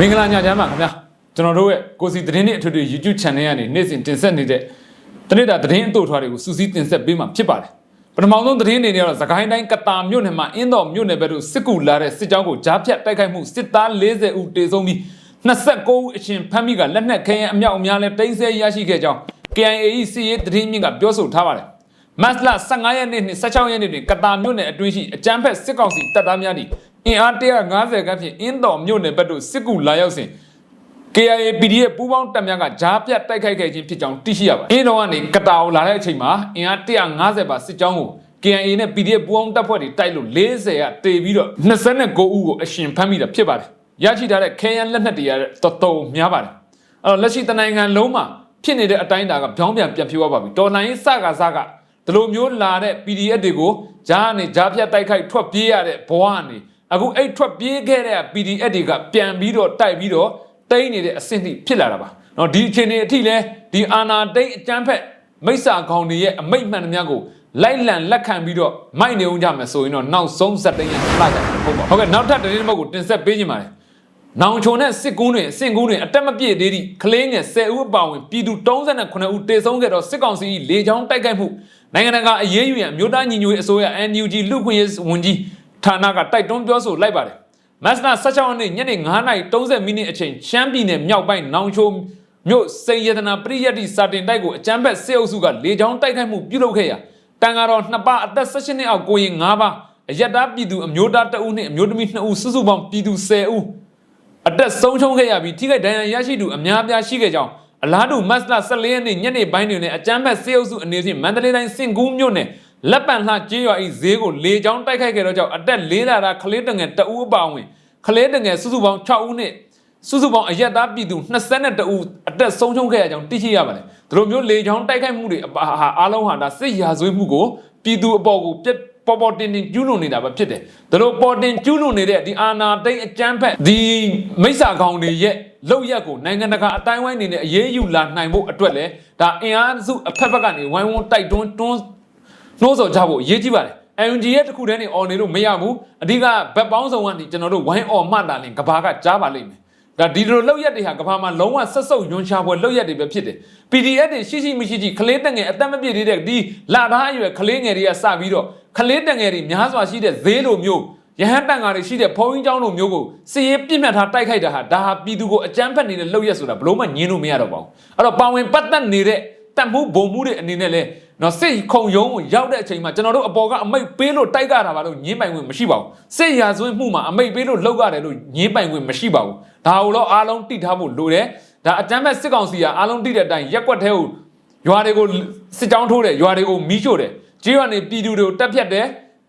မင်္ဂလာညချမ်းပါခင်ဗျာကျွန်တော်တို့ရဲ့ကိုစီသတင်းနဲ့အထွေထွေ YouTube channel ကနေနေ့စဉ်တင်ဆက်နေတဲ့တနေ့တာသတင်းအတူထွားတွေကိုစူးစီးတင်ဆက်ပေးမှာဖြစ်ပါတယ်ပထမဆုံးသတင်းတွေနဲ့တော့သခိုင်းတိုင်းကတာမြို့နယ်မှာအင်းတော်မြို့နယ်ဘက်သို့စစ်ကူလာတဲ့စစ်ကြောင်းကိုကြားဖြတ်တိုက်ခိုက်မှုစစ်သား40ဦးတေဆုံးပြီး29ဦးအရှင်ဖမ်းမိကလက်နက်ခဲယမ်းအမြောက်အများနဲ့တိမ့်ဆဲရရှိခဲ့ကြောင်း KIA စီရေးသတင်းမြင့်ကပြောဆိုထားပါတယ်မတ်လ15ရက်နေ့နှင့်16ရက်နေ့တွင်ကတာမြို့နယ်အတွင်းရှိအကြမ်းဖက်စစ်ကောင်စီတပ်သားများသည် အင်အား150ခန့်ဖြင့်အင်းတော်မြို့နယ်ဘက်သို့စစ်ကူလာရောက်စဉ် KIA PDF ပူးပေါင်းတပ်များကဂျားပြတ်တိုက်ခိုက်ခဲ့ခြင်းဖြစ်ကြောင်းသိရှိရပါတယ်။အင်းတော်ကနေကတာကိုလာတဲ့အချိန်မှာအင်အား150ပါစစ်ကြောင်းကို KIA နဲ့ PDF ပူးပေါင်းတပ်ဖွဲ့တွေတိုက်လို့40ရတေပြီးတော့29ဦးကိုအရှင်ဖမ်းမိတာဖြစ်ပါတယ်။ရရှိထားတဲ့ခဲယမ်းလက်နက်တွေရတော်တော်များပါတယ်။အဲ့တော့လက်ရှိတနိုင်ငံလုံးမှာဖြစ်နေတဲ့အတိုင်းအတာကပြောင်းပြန်ပြန်ဖြစ်သွားပါပြီ။တော်လိုင်းစကားစကားဒီလိုမျိုးလာတဲ့ PDF တွေကိုဂျားကနေဂျားပြတ်တိုက်ခိုက်ထွက်ပြေးရတဲ့ဘဝကနေ အခုအဲ့ထွက်ပြေးခဲ့တဲ့ PDF တွေကပြန်ပြီးတော့တိုက်ပြီးတော့တိမ့်နေတဲ့အဆင့်ထိဖြစ်လာတာပါနော်ဒီအခြေအနေအထိလဲဒီအာနာတိတ်အကျန်းဖက်မိစ္ဆာခေါင်တွေရဲ့အမိတ်မှန်များကိုလိုက်လံလက်ခံပြီးတော့မိုက်နေအောင်ကြမယ်ဆိုရင်တော့နောက်ဆုံးဇက်တိန်ရလှကြတယ်ဟုတ်ပါဟုတ်ကဲ့နောက်ထပ်တင်းတစ်ပုတ်ကိုတင်ဆက်ပေးခြင်းပါတယ်နောင်ချုံနဲ့စစ်ကူးတွင်အဆင့်ကူးတွင်အတက်မပြည့်သေးသည့်ကလေးငယ်10ဦးအပါအဝင်ပြည်သူ39ဦးတေဆုံးခဲ့သောစစ်ကောင်စီ၏လေကြောင်းတိုက်ခိုက်မှုနိုင်ငံတကာအရေးယူရန်မြို့သားညီညွတ်ရေးအစိုးရ NUG လူ့ခွင့်ရေးဝန်ကြီး ဌာနကတိုက်တွန်းပြောဆိုလိုက်ပါတယ်မတ်လ16ရက်နေ့ညနေ9:30မိနစ်အချိန်ရှမ်းပြည်နယ်မြောက်ပိုင်းနောင်ချိုမြို့စိန်ရတနာပရိယတ်တိစာတင်တိုက်ကိုအကြမ်းဖက်စစ်အုပ်စုကလေကြောင်းတိုက်ခိုက်မှုပြုလုပ်ခဲ့ရာတန်ဃာတော်နှစ်ပါးအသက်16နှစ်အောက်ကိုရင်9ပါးအယက်သားပြည်သူအမျိုးသား2ဦးနှင့်အမျိုးသမီး2ဦးစုစုပေါင်းပြည်သူ10ဦးအသက်ဆုံးရှုံးခဲ့ရပြီးထိခိုက်ဒဏ်ရာရရှိသူအများအပြားရှိခဲ့ကြောင်းအလားတူမတ်လ14ရက်နေ့ညနေပိုင်းတွင်လည်းအကြမ်းဖက်စစ်အုပ်စုအနေဖြင့်မန္တလေးတိုင်းစင်ကူးမြို့နယ် လက်ပံလှကျေးရွာ၏ဈေးကိုလေကြောင်းတိုက်ခိုက်ခဲ့တော့ကြောင့်အသက်၄လတာကလေးတငယ်2ဦးအပါအဝင်ကလေးတငယ်စုစုပေါင်း6ဦးနဲ့စုစုပေါင်းအရက်သားပြည်သူ22ဦးအသက်ဆုံးရှုံးခဲ့ရကြောင်းသိရှိရပါတယ်။ဒီလိုမျိုးလေချောင်းတိုက်ခိုက်မှုတွေအပါဟာအားလုံးဟာဒါစစ်ရာဇဝတ်မှုကိုပြည်သူအပေါ်ကိုပြက်ပေါ်ပေါ်တင်တင်ကျူးလွန်နေတာပဲဖြစ်တယ်။ဒါလိုပေါ်တင်ကျူးလွန်နေတဲ့ဒီအာနာတိတ်အကြမ်းဖက်ဒီမိစ္ဆာကောင်တွေရဲ့လောက်ရက်ကိုနိုင်ငံတကာအတိုင်းဝိုင်းနေနဲ့အရေးယူလာနိုင်ဖို့အတွက်လည်းဒါအင်အားစုအဖက်ဖက်ကနေဝိုင်းဝန်းတိုက်တွန်းတွန်း နှိုးဆော်ကြဖို့အရေးကြီးပါတယ်။ LNG ရဲ့တစ်ခုတည်းနေអော်နေလို့မရဘူးအဓိကဘက်ပေါင်းစုံကနေကျွန်တော်တို့ဝိုင်းអော်မှတာလင်ကဘာကကြားပါလိမ့်မယ်ဒါဒီလိုလောက်ရက်တွေဟာကဘာမှာလုံးဝဆက်စုပ်ယွန်ရှာပွဲလောက်ရက်တွေပဲဖြစ်တယ် PDF တွေရှိရှိမရှိရှိခလေးတငယ်အသက်မပြည့်သေးတဲ့ဒီလာသားအရွယ်ခလေးငယ်တွေကစပြီးတော့ခလေးတငယ်တွေများစွာရှိတဲ့ဈေးလိုမျိုးရဟန်းတန်ဃာတွေရှိတဲ့ဘုန်းကြီးကျောင်းလိုမျိုးကိုစီရေးပြစ်မှတ်ထားတိုက်ခိုက်တာဟာဒါဟာပြည်သူကိုအကြမ်းဖက်နေတဲ့လောက်ရက်ဆိုတာဘလို့မှညင်းလို့မရတော့ပါဘူးအဲ့တော့ပါဝင်ပတ်သက်နေတဲ့တတ်မှုဘုံမှုတွေအနေနဲ့လဲ နော်စိတ်ခုံယုံကိုရောက်တဲ့အချိန်မှာကျွန်တော်တို့အပေါ်ကအမိတ်ပေးလို့တိုက်ကြတာပါလို့ညင်းပိုင်ခွင့်မရှိပါဘူးစိတ်ရာဇဝတ်မှုမှာအမိတ်ပေးလို့လောက်ရတယ်လို့ညင်းပိုင်ခွင့်မရှိပါဘူးဒါကိုတော့အားလုံးတိထားဖို့လိုတယ်ဒါအကြမ်းဖက်စစ်ကောင်စီကအားလုံးတိတဲ့အတိုင်းရက်ွက်သေးကိုရွာတွေကိုစစ်ကြောင်းထိုးတယ်ရွာတွေကိုမီးရှို့တယ်ကြေးရွာနေပြည်သူတွေကိုတက်ဖြတ်တယ်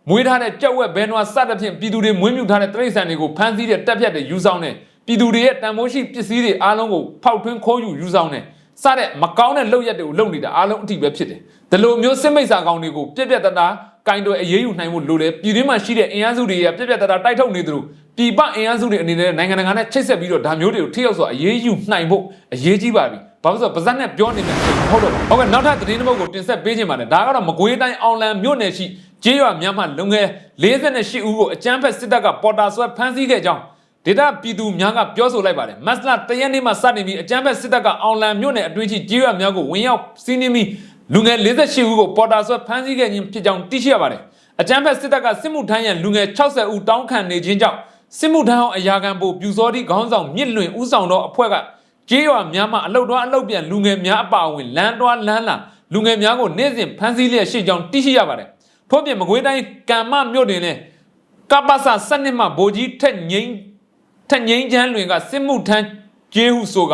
မွေးထားတဲ့ကြောက်ဝက်ဘဲနွားစတဲ့ဖြင့်ပြည်သူတွေမွေးမြူထားတဲ့တိရစ္ဆာန်တွေကိုဖမ်းဆီးတဲ့တက်ဖြတ်တဲ့ယူဆောင်တဲ့ပြည်သူတွေရဲ့တန်ဖိုးရှိပစ္စည်းတွေအားလုံးကိုဖောက်ထွင်းခိုးယူယူဆောင်တဲ့စတဲ့မကောင်းတဲ့လုပ်ရက်တွေကိုလုပ်နေတာအားလုံးအထိပဲဖြစ်တယ်။ ဒီလိုမျိုးစစ်မိတ်ဆာကောင်တွေကိုပြက်ပြက်တသားကင်တွယ်အရေးယူနိုင်ဖို့လိုတယ်။ပြည်တွင်းမှာရှိတဲ့အင်အားစုတွေရဲ့ပြက်ပြက်တသားတိုက်ထုတ်နေသလိုပြည်ပအင်အားစုတွေအနေနဲ့နိုင်ငံတကာနဲ့ချိတ်ဆက်ပြီးတော့ဒါမျိုးတွေကိုထိရောက်စွာအရေးယူနိုင်ဖို့အရေးကြီးပါပြီ။ဘာလို့ဆိုတော့ပါဇက်နဲ့ပြောနေတယ်ဟုတ်တော့ဟုတ်ကဲ့နောက်ထပ်သတင်းတစ်ပုဒ်ကိုတင်ဆက်ပေးခြင်းပါတယ်။ဒါကတော့မကွေးတိုင်းအောင်လံမြို့နယ်ရှိကျေးရွာများမှလုံငယ်48ဦးကိုအကြမ်းဖက်စစ်တပ်ကပေါ်တာဆွဲဖမ်းဆီးခဲ့ကြောင်းဒေတာပြည်သူများကပြောဆိုလိုက်ပါတယ်မတ်လတရက်နေ့မှစတင်ပြီးအကြမ်းဖက်စစ်တပ်ကအောင်လံမြို့နယ်အတွင်းရှိကြေးရွာများကိုဝင်ရောက်စီးနင်းပြီး လူငယ်48ဦးကိုပေါ်တာဆွဲဖမ်းဆီးခဲ့ခြင်းဖြစ်ကြောင်းသိရှိရပါတယ်အကြမ်းဖက်စစ်တပ်ကစစ်မှုထမ်းရန်လူငယ်60ဦးတောင်းခံနေခြင်းကြောင့်စစ်မှုထမ်းအောင်အရာခံပို့ပြူစောတိခေါင်းဆောင်မြင့်လွင်ဦးဆောင်သောအဖွဲ့ကကြေးရွာများမှအလုတ်တွားအလုတ်ပြန်လူငယ်များအပါအဝင်လမ်းတွားလမ်းလာလူငယ်များကိုနေ့စဉ်ဖမ်းဆီးလျက်ရှိကြောင်းသိရှိရပါတယ်ထို့ပြင်မကွေးတိုင်းကံမမြို့တွင်လည်းကပ္ပစစနစ်မှဗိုလ်ကြီးထက်ငိမ့်ထက်ငိမ့်ချမ်းလွင်ကစစ်မှုထမ်းကျေးဟုဆိုက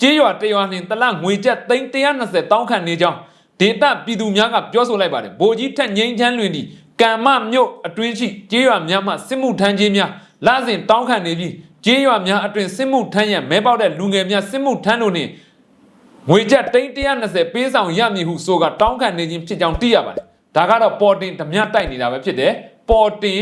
ကျေးရွာတရွာနှင်တလငွေကျပ်သိန်း120တောင်းခံနေကြောင်း ဒေတာပြည်သူများကပြောဆိုလိုက်ပါတယ်ဗိုလ်ကြီးထက်ငိမ့်ချမ်းလွင်ဒီကံမမြို့အတွင်းရှိကျေးရွာများမှစစ်မှုထမ်းခြင်းများလစဉ်တောင်းခံနေပြီးကျေးရွာများအတွင်စစ်မှုထမ်းရန်မဲပေါက်တဲ့လူငယ်များစစ်မှုထမ်းတို့နှင့်ငွေကျပ်သိန်း120ပေးဆောင်ရမည်ဟုဆိုကတောင်းခံနေခြင်းဖြစ်ကြောင်းသိရပါတယ်ဒါကတော့ပေါ်တင်ဓမြတိုက်နေတာပဲဖြစ်တယ်ပေါ်တင်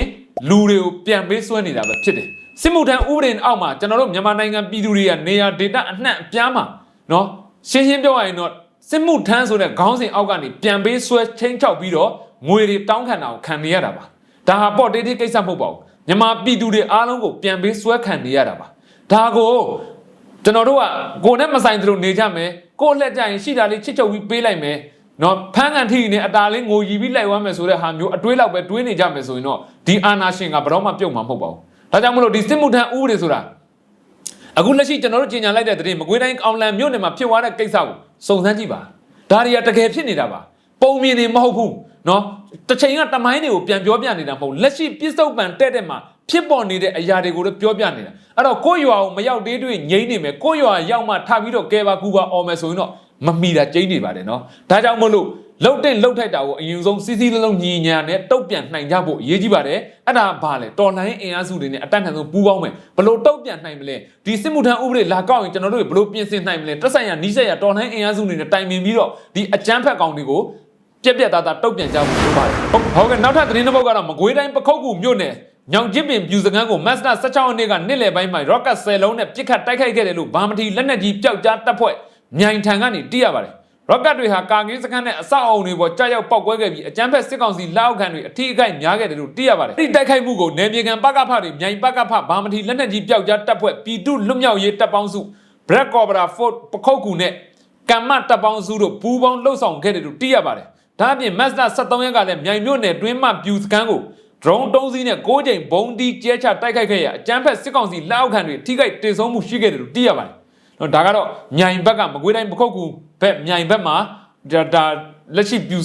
လူတွေကိုပြန်ပေးဆွဲနေတာပဲဖြစ်တယ် စစ်မှုထမ်းဥပဒေအောက်မှာကျွန်တော်တို့မြန်မာနိုင်ငံပြည်သူတွေကနေရာဒေတာအနှံ့အပြားမှာเนาะရှင်းရှင်းပြောရရင်တော့ စစ်မှုထမ်းဆိုတဲ့ခေါင်းစဉ်အောက်ကနေပြန်ပေးဆွဲချင်းချောက်ပြီးတော့ငွေတွေတောင်းခံတာကိုခံနေရတာပါဒါဟာပေါ့တေးတေးကိစ္စမဟုတ်ပါဘူးမြန်မာပြည်သူတွေအားလုံးကိုပြန်ပေးဆွဲခံနေရတာပါဒါကိုကျွန်တော်တို့ကကိုနဲ့မဆိုင်သလိုနေကြမယ်ကိုလက်ကြရင်ရှိတာလေးချစ်ချုပ်ပြီးပေးလိုက်မယ်နော်ဖန်းကန်ထီနဲ့အတာလေးငိုရီပြီးလိုက်သွားမယ်ဆိုတဲ့ဟာမျိုးအတွေးလောက်ပဲတွေးနေကြမယ်ဆိုရင်တော့ဒီအာနာရှင်ကဘယ်တော့မှပြုတ်မှာမဟုတ်ပါဘူးဒါကြောင့်မလို့ဒီစစ်မှုထမ်းဥပဒေဆိုတာအခုလက်ရှိကျွန်တော်တို့ကြီးညာလိုက်တဲ့သတင်းမကွေးတိုင်းအောင်လံမြို့နယ်မှာဖြစ်သွားတဲ့ကိစ္စကို စုံစမ်းကြည့်ပါဒါတွေကတကယ်ဖြစ်နေတာပါပုံမြင်နေမဟုတ်ဘူးနော်တစ်ချိန်ကတမိုင်းတွေကိုပြန်ပြောပြနေတာမဟုတ်လက်ရှိပြစ္ဆုတ်ပံတဲ့တဲ့မှာဖြစ်ပေါ်နေတဲ့အရာတွေကိုလည်းပြောပြနေတာအဲ့တော့ကိုယ့်ရွာကိုမရောက်သေးတွေ့ငြိမ့်နေမယ်ကိုယ့်ရွာရောက်မှထပြီးတော့ကဲပါကူပါအော်မယ်ဆိုရင်တော့မမီတာကျိန်းနေပါတယ်နော်ဒါကြောင့်မလို့ လှုပ်တဲ့လှုပ်ထိုက်တာကိုအရင်ဆုံးစီးစီးလုံးလုံးညီညာနဲ့တုတ်ပြန်နိုင်ကြဖို့အရေးကြီးပါတယ်အဲ့ဒါဘာလဲတော်လိုင်းအင်အားစုတွေနဲ့အတက်ခံဆုံးပူးပေါင်းမယ်ဘလို့တုတ်ပြန်နိုင်မလဲဒီစစ်မှုထမ်းဥပဒေလာကောက်ရင်ကျွန်တော်တို့ဘလို့ပြင်ဆင်နိုင်မလဲတက်ဆိုင်ရနီးစက်ရတော်လိုင်းအင်အားစုတွေနဲ့တိုင်ပင်ပြီးတော့ဒီအကြမ်းဖက်ကောင်တွေကိုပြက်ပြက်သားသားတုတ်ပြန်ကြဖို့လိုပါတယ်ဟုတ်ဟုတ်ကဲ့နောက်ထပ်သတင်းတစ်ပုဒ်ကတော့မကွေးတိုင်းပခုတ်ကူမြို့နယ်ညောင်ကျစ်ပင်ပြူစကန်းကိုမတ်စတာ16ရက်နေ့ကနေ့လယ်ပိုင်းမှာ rocket 10လုံးနဲ့ပစ်ခတ်တိုက်ခိုက်ခဲ့တယ်လို့ဗာမတီလက်နက်ကြီးပျောက်ကြားတပ်ဖွဲ့မြိုင်ထံကနေသိရပါတယ် rocket တွေဟာကာကင်းစခန်းနဲ့အဆောက်အအုံတွေပေါ်ကြားရောက်ပောက်ကွဲခဲ့ပြီးအကြမ်းဖက်စစ်ကောင်စီလက်အောက်ခံတွေအထိအခိုက်များခဲ့တယ်လို့သိရပါတယ်။ဒီတိုက်ခိုက်မှုကိုနယ်မြေခံပကဖတွေမြိုင်ပကဖဗာမတီလက်နက်ကြီးပျောက်ကြားတပ်ဖွဲ့ပြည်သူလွတ်မြောက်ရေးတပ်ပေါင်းစု Black Cobra Fort ပခုတ်ကူနဲ့ကမ္မတပ်ပေါင်းစုတို့ပူးပေါင်းလှုပ်ဆောင်ခဲ့တယ်လို့သိရပါတယ်။ဒါအပြင်မတ်လ23ရက်ကလည်းမြိုင်မြို့နယ်တွင်းမှပြူစခန်းကို drone တုံးစီးနဲ့6ကြိမ်ဘုံတီးကျဲချတိုက်ခိုက်ခဲ့ရအကြမ်းဖက်စစ်ကောင်စီလက်အောက်ခံတွေထိခိုက်တေဆုံးမှုရှိခဲ့တယ်လို့သိရပါတယ်။ နော်ဒါကတော့မြိုင်ဘက်ကမကွေးတိုင်းပခုတ်ကူဘက်မြိုင်ဘက်မှာဒါဒါလက်ရှိပြူ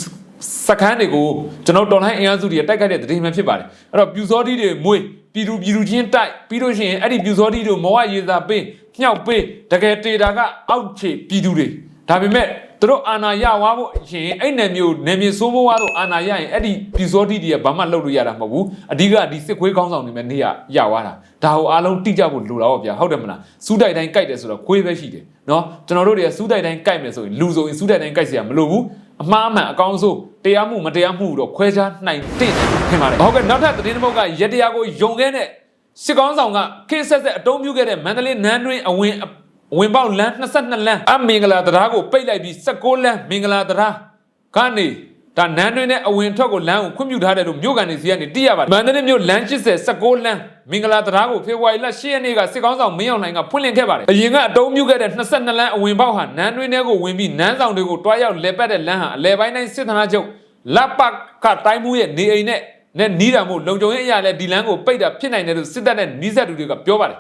စခန်းတွေကိုကျွန်တော်တော်လိုင်းအင်အားစုတွေတိုက်ခိုက်တဲ့တည်မှဖြစ်ပါတယ်။အဲ့တော့ပြူစောတီတွေမွေးပြည်သူပြည်သူချင်းတိုက်ပြီးလို့ရှိရင်အဲ့ဒီပြူစောတီတို့မဝရေစာပေးညှောက်ပေးတကယ်တေတာကအောက်ခြေပြည်သူတွေ ဒါပေမဲ့သူတို့အာဏာရဝါဖို့ရှင်အဲ့နယ်မျိုးနယ်မြေစိုးမိုးဝါတို့အာဏာရရင်အဲ့ဒီပြူစောတီတွေကဘာမှလုပ်လို့ရတာမဟုတ်ဘူးအဓိကဒီစစ်ခွေးကောင်းဆောင်တွေမဲ့နေရရဝါတာဒါကိုအားလုံးတိကျဖို့လိုတာပေါ့ဗျာဟုတ်တယ်မလားစူးတိုက်တိုင်းကြိုက်တယ်ဆိုတော့ခွေးပဲရှိတယ်နော်ကျွန်တော်တို့တွေကစူးတိုက်တိုင်းကြိုက်မယ်ဆိုရင်လူဆိုရင်စူးတိုက်တိုင်းကြိုက်เสียမလိုဘူးအမှားမှန်အကောင်းဆုံးတရားမှုမတရားမှုတော့ခွဲခြားနိုင်တဲ့ထင်ပါတယ်ဟုတ်ကဲ့နောက်ထပ်သတင်းတစ်ပုဒ်ကရတရားကိုယုံခဲ့တဲ့စစ်ကောင်းဆောင်ကခေတ်ဆက်ဆက်အတုံးပြုခဲ့တဲ့မန္တလေးနန်းတွင်အဝင် ဝင်ပေါက်လမ်း22လမ်းအမင်္ဂလာတရားကိုပိတ်လိုက်ပြီး16လမ်းမင်္ဂလာတရားကနေဒါနန်းတွင်နဲ့အဝင်ထွက်ကိုလမ်းကိုခွင့်ပြုထားတယ်လို့မြို့ကန်နေစီကနေသိရပါတယ်မန္တလေးမြို့လမ်း80 16လမ်းမင်္ဂလာတရားကိုဖေဖော်ဝါရီလ10ရက်နေ့ကစစ်ကောင်းဆောင်မင်းအောင်လှိုင်ကဖွင့်လှစ်ခဲ့ပါတယ်အရင်ကအတုံးပြုခဲ့တဲ့22လမ်းအဝင်ပေါက်ဟာနန်းတွင်ထဲကိုဝင်ပြီးနန်းဆောင်တွေကိုတွားရောက်လဲပတ်တဲ့လမ်းဟာအလဲပိုင်းတိုင်းစစ်ဌာနချုပ်လက်ပတ်ကတိုင်းမှုရဲ့နေအိမ်နဲ့နဲ့နီးတာမို့လုံခြုံရေးအရာလဲဒီလမ်းကိုပိတ်တာဖြစ်နိုင်တယ်လို့စစ်တပ်နဲ့နီးစပ်သူတွေကပြောပါတယ်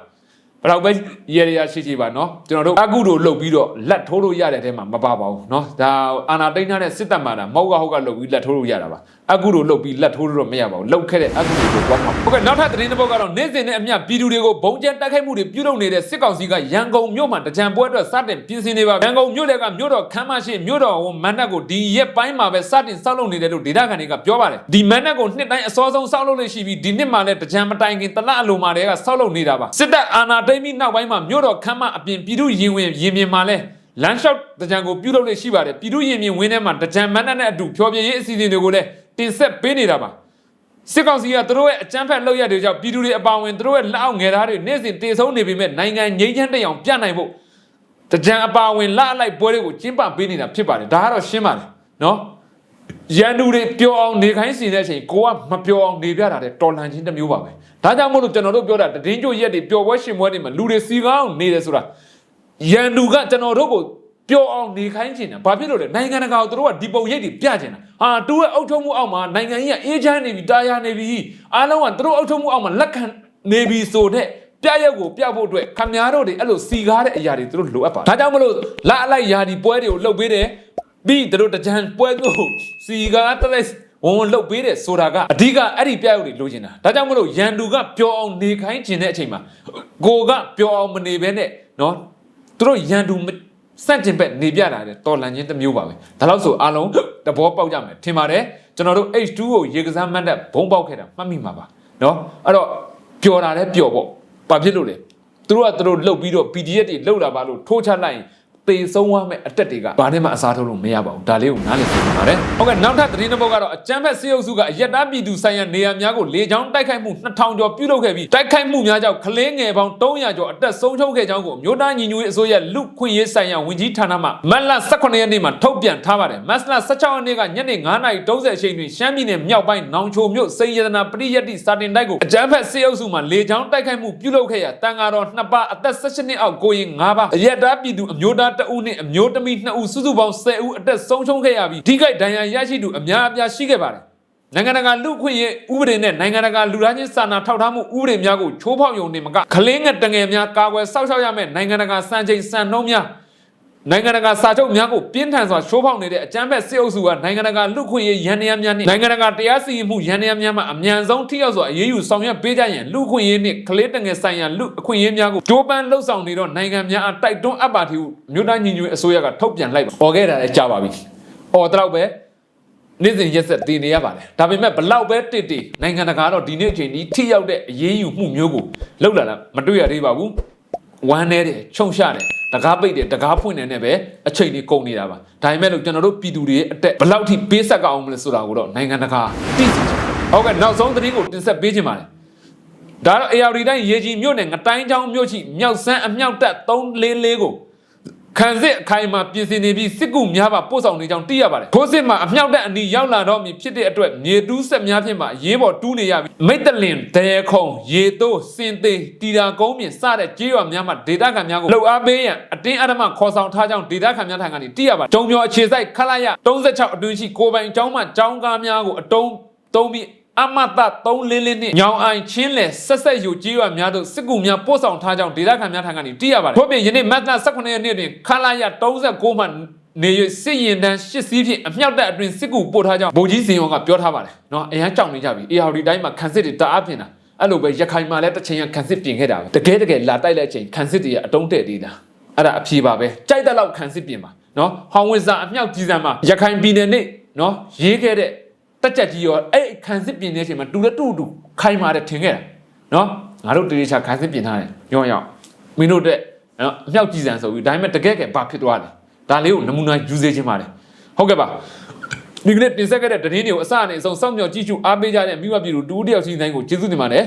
ဘယ်တော့ပဲရေရရှိရှိပါနော်ကျွန်တော်တို့အကုတို့လှုပ်ပြီးတော့လက်ထိုးလို့ရတဲ့အထဲမှာမပါပါဘူးနော်ဒါအာနာတိန်ထားတဲ့စစ်တပ်မှတာမဟုတ်ကဟုတ်ကလှုပ်ပြီးလက်ထိုးလို့ရတာပါ အကုတို့လှုပ်ပြီးလက်ထိုးလို့တော့မရပါဘူးလှုပ်ခဲ့တဲ့အကုတို့ကိုသွားမှာဟုတ်ကဲ့နောက်ထပ်သတင်းတစ်ပုဒ်ကတော့နေ့စဉ်နဲ့အမျှပြည်သူတွေကိုဘုံကျဲတိုက်ခိုက်မှုတွေပြုလုပ်နေတဲ့စစ်ကောင်စီကရန်ကုန်မြို့မှာတကြံပွဲအတွက်စတင်ပြင်ဆင်နေပါရန်ကုန်မြို့လက်ကမြို့တော်ခမ်းမရှိမြို့တော်ဟိုမန်နက်ကိုဒီရက်ပိုင်းမှာပဲစတင်စောက်လုပ်နေတယ်လို့ဒေတာခန်တွေကပြောပါတယ်ဒီမန်နက်ကိုနှစ်တိုင်းအစောဆုံးစောက်လုပ်လို့ရှိပြီးဒီနှစ်မှာလည်းတကြံမတိုင်ခင်တလအလိုမှာတည်းကစောက်လုပ်နေတာပါစစ်တပ်အာဏာသိမ်းပြီးနောက်ပိုင်းမှာမြို့တော်ခမ်းမအပြင်ပြည်သူရင်ဝင်ရင်မြင်မှာလဲလမ်းလျှောက်တကြံကိုပြုလုပ်လို့ရှိပါတယ်ပြည်သူရင်မြင်ဝင်းထဲမှာတကြံမန်နက်နဲ့အတူဖျော်ဖြေရေးအစီအစဉ်တွေကိုလည်း တင်ဆက်ပေးနေတာပါစစ်ကောင်စီကသူတို့ရဲ့အကြမ်းဖက်လုပ်ရက်တွေကြောင့်ပြည်သူတွေအပါအဝင်သူတို့ရဲ့လက်အောက်ငယ်သားတွေနေ့စဉ်တည်ဆုံးနေပေမဲ့နိုင်ငံငြိမ်းချမ်းတဲ့အောင်ပြနိုင်ဖို့တကြံအပါအဝင်လက်အလိုက်ပွဲတွေကိုကျင်းပပေးနေတာဖြစ်ပါတယ်ဒါကတော့ရှင်းပါတယ်နော်ရန်သူတွေပျော်အောင်နေခိုင်းစီတဲ့အချိန်ကိုကမပျော်အောင်နေပြတာတဲ့တော်လန်ချင်းတစ်မျိုးပါပဲဒါကြောင့်မို့လို့ကျွန်တော်တို့ပြောတာတည်င်းကျိုးရက်တွေပျော်ပွဲရှင်ပွဲတွေမှာလူတွေစီကောင်းနေတယ်ဆိုတာရန်သူကကျွန်တော်တို့ကို ပျော်အောင်နေခိုင်းချင်တာဘာဖြစ်လို့လဲနိုင်ငံတကာကိုသူတို့ကဒီပုံရိပ်တွေပြချင်တာဟာသူရဲ့အုပ်ချုပ်မှုအောက်မှာနိုင်ငံကြီးကအေးချမ်းနေပြီတာယာနေပြီအားလုံးကသူတို့အုပ်ချုပ်မှုအောက်မှာလက်ခံနေပြီဆိုတဲ့ပြရက်ကိုပြဖို့အတွက်ခမများတို့တွေအဲ့လိုစီကားတဲ့အရာတွေသူတို့လိုအပ်ပါဒါကြောင့်မလို့လာအလိုက်ယာဒီပွဲတွေကိုလှုပ်ပေးတယ်ပြီးသူတို့တကြံပွဲတို့စီကားတက်လက်ဝန်ဝန်လှုပ်ပေးတယ်ဆိုတာကအဓိကအဲ့ဒီပြရုပ်တွေလိုချင်တာဒါကြောင့်မလို့ရန်သူကပျော်အောင်နေခိုင်းခြင်းတဲ့အချိန်မှာကိုကပျော်အောင်မနေဘဲနဲ့နော်သူတို့ရန်သူမ စန့်ကျင်ဘက်နေပြတာတဲ့တော်လန်ချင်းတစ်မျိုးပါပဲဒါလို့ဆိုအားလုံးတဘောပေါက်ကြမယ်ထင်ပါတယ်ကျွန်တော်တို့ H2 ကိုရေကစားမှတ်တဲ့ဘုံပေါက်ခဲ့တာမှတ်မိမှာပါနော်အဲ့တော့ပျော်တာလည်းပျော်ပေါ့ဘာဖြစ်လို့လဲသူတို့ကသူတို့လှုပ်ပြီးတော့ PDF တွေလှုပ်လာပါလို့ထိုးချလိုက်ရင် သေဆုံးသွားမဲ့အတက်တွေကဘာနဲ့မှအစားထိုးလို့မရပါဘူးဒါလေးကိုနားလည်သိနေပါတယ်ဟုတ်ကဲ့နောက်ထပ်သတင်းတစ်ပုဒ်ကတော့အကြမ်းဖက်စစ်အုပ်စုကအယက်သားပြည်သူဆိုင်ရာနေရာများကိုလေကြောင်းတိုက်ခိုက်မှု2000ကျော်ပြုလုပ်ခဲ့ပြီးတိုက်ခိုက်မှုများကြောင့်ကလေးငယ်ပေါင်း300ကျော်အသက်ဆုံးရှုံးခဲ့ကြောင်းကိုမြို့သားညီညွတ်ရေးအစိုးရလူခွင့်ရေးဆိုင်ရာဝန်ကြီးဌာနမှမတ်လ18ရက်နေ့မှာထုတ်ပြန်ထားပါတယ်မတ်လ16ရက်နေ့ကညနေ9:30အချိန်တွင်ရှမ်းပြည်နယ်မြောက်ပိုင်းနောင်ချိုမြို့စိန်ရတနာပရိယတ်တိစာတင်တိုက်ကိုအကြမ်းဖက်စစ်အုပ်စုမှလေကြောင်းတိုက်ခိုက်မှုပြုလုပ်ခဲ့ရာတန်ဃာတော်2ပါးအသက်16နှစ်အောက်ကိုရင်5ပါးအရက်သားပြည်သူအမျိုးသား2ဦးနှင့်အမျိုးသမီး2ဦးစုစုပေါင်း10ဦးအသက်ဆုံးရှုံးခဲ့ရပြီးဒီကိဒဏ်ရာရရှိသူအများအပြားရှိခဲ့ပါတယ်နိုင်ငံတကာလူ့အခွင့်အရေးဥပဒေနဲ့နိုင်ငံတကာလူသားချင်းစာနာထောက်ထားမှုဥပဒေများကိုချိုးဖောက်ယုံနေမှာကခလင်းငယ်တငယ်များကာကွယ်စောင့်ရှောက်ရမယ့်နိုင်ငံတကာစံချိန်စံနှုန်းများ နိုင်ငံတကာစာချုပ်များကိုပြင်းထန်စွာရှိုးဖောက်နေတဲ့အကြမ်းဖက်စစ်အုပ်စုကနိုင်ငံတကာလူ့ခွင့်ရေးရန်တရားများနဲ့နိုင်ငံတကာတရားစီရင်မှုရန်တရားများမှအမြန်ဆုံးထိရောက်စွာအရေးယူဆောင်ရွက်ပေးကြရန်လူ့ခွင့်ရေးနှင့်ကလေးတငယ်ဆိုင်ရာလူ့အခွင့်ရေးများကိုကြိုးပမ်းလှုပ်ဆောင်နေတော့နိုင်ငံများအားတိုက်တွန်းအပ်ပါသည်ဟုမြို့သားညီညွတ်ရေးအစိုးရကထုတ်ပြန်လိုက်ပါ။ပေါ်ခဲ့တာလည်းကြားပါပြီ။အော်တော့ပဲနေ့စဉ်ရက်ဆက်တည်နေရပါတယ်။ဒါပေမဲ့ဘလောက်ပဲတစ်တစ်နိုင်ငံတကာတော့ဒီနေ့အချိန်ကြီးထိရောက်တဲ့အရေးယူမှုမျိုးကိုလှုပ်လာတာမတွေ့ရသေးပါဘူး။ဝမ်းနေတယ်ခြုံရှတယ် တကားပိတ်တယ်တကားဖွင့်တယ်နဲ့ပဲအချိန်ကြီးကုန်နေတာပါဒါပေမဲ့လို့ကျွန်တော်တို့ပြည်သူတွေရဲ့အတက်ဘယ်လောက်ထိပေးဆက်ကအောင်မလဲဆိုတာကိုတော့နိုင်ငံတကာသိစီချင်ဟုတ်ကဲ့နောက်ဆုံးသတင်းကိုတင်ဆက်ပေးချင်ပါတယ်ဒါတော့ AR တိုင်းရေကြီးမြို့နယ်ငတိုင်းချောင်းမြို့ရှိမြောက်စမ်းအမြောက်တက်344ကို ခံစစ်အခိုင်အမာပြင်ဆင်နေပြီးစစ်ကူများပါပို့ဆောင်နေကြောင်းသိရပါတယ်ထိုးစစ်မှာအမြောက်တက်အနီးရောက်လာတော့မည်ဖြစ်တဲ့အတွက်မြေတူးဆက်များဖြင့်မှရေးပေါ်တူးနေရပြီးမိတ်တလင်ဒဲခုံရေတိုးစင်သေးတီတာကုန်းပြင်စတဲ့ကြေးရွာများမှာဒေတာခံများကိုလှုပ်အားပေးရန်အတင်းအဓမ္မခေါ်ဆောင်ထားကြောင်းဒေတာခံများထံကနေသိရပါတယ်။ကြုံပြောအခြေစိုက်ခလာရ36အတွင်းရှိကိုပိုင်ကျောင်းမှကျောင်းကားများကိုအတုံးသုံးပြီး အမတ344နှစ်ညောင်အိုင်ချင်းလေဆက်ဆက်ယူကြီးရွာများတို့စစ်ကူများပို့ဆောင်ထားကြောင်းဒေသခံများထံကနေသိရပါတယ်။ထို့ပြင်ယနေ့မတ်လ18ရက်နေ့တွင်ခလာရ39မှနေရစစ်ရင်တန်းရှစ်စီးဖြင့်အမြောက်တပ်အတွင်စစ်ကူပို့ထားကြောင်းဗိုလ်ကြီးစင်ရောကပြောထားပါတယ်။နော်အရန်ကြောက်နေကြပြီ။ AR တိုင်းမှာခံစစ်တွေတအားပြင်တာအဲ့လိုပဲရခိုင်မှာလည်းတစ်ချိန်ကခံစစ်ပြင်ခဲ့တာပဲ။တကယ်တကယ်လာတိုက်လိုက်ချိန်ခံစစ်တွေကအတုံးတဲ့သေးတာ။အဲ့ဒါအဖြေပါပဲ။ကြိုက်တဲ့လောက်ခံစစ်ပြင်ပါနော်။ဟောင်ဝင်စာအမြောက်ကြီးစံမှာရခိုင်ပြည်နယ်နဲ့နော်ရေးခဲ့တဲ့ တက်ချက်ကြီးရောအဲ့ခံစစ်ပြင်နေတဲ့အချိန်မှာတူလက်တူတူခိုင်းပါတယ်ထင်ခဲ့တာနော်ငါတို့တေးချာခံစစ်ပြင်ထားတယ်ရောရောမင်းတို့တဲ့နော်အမြောက်ကြီးစံဆိုပြီးဒါပေမဲ့တကယ်ကဘာဖြစ်သွားလဲဒါလေးကိုနမူနာယူစေခြင်းပါတယ်ဟုတ်ကဲ့ပါဒီကနေ့တင်ဆက်ခဲ့တဲ့သတင်းတွေကိုအစအနေအဆုံးစောင့်မျှော်ကြည့်ရှုအားပေးကြတဲ့မိဘပြည်သူတူတယောက်ချင်းတိုင်းကိုကျေးဇူးတင်ပါတယ်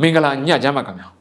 မင်္ဂလာညချမ်းပါခင်ဗျာ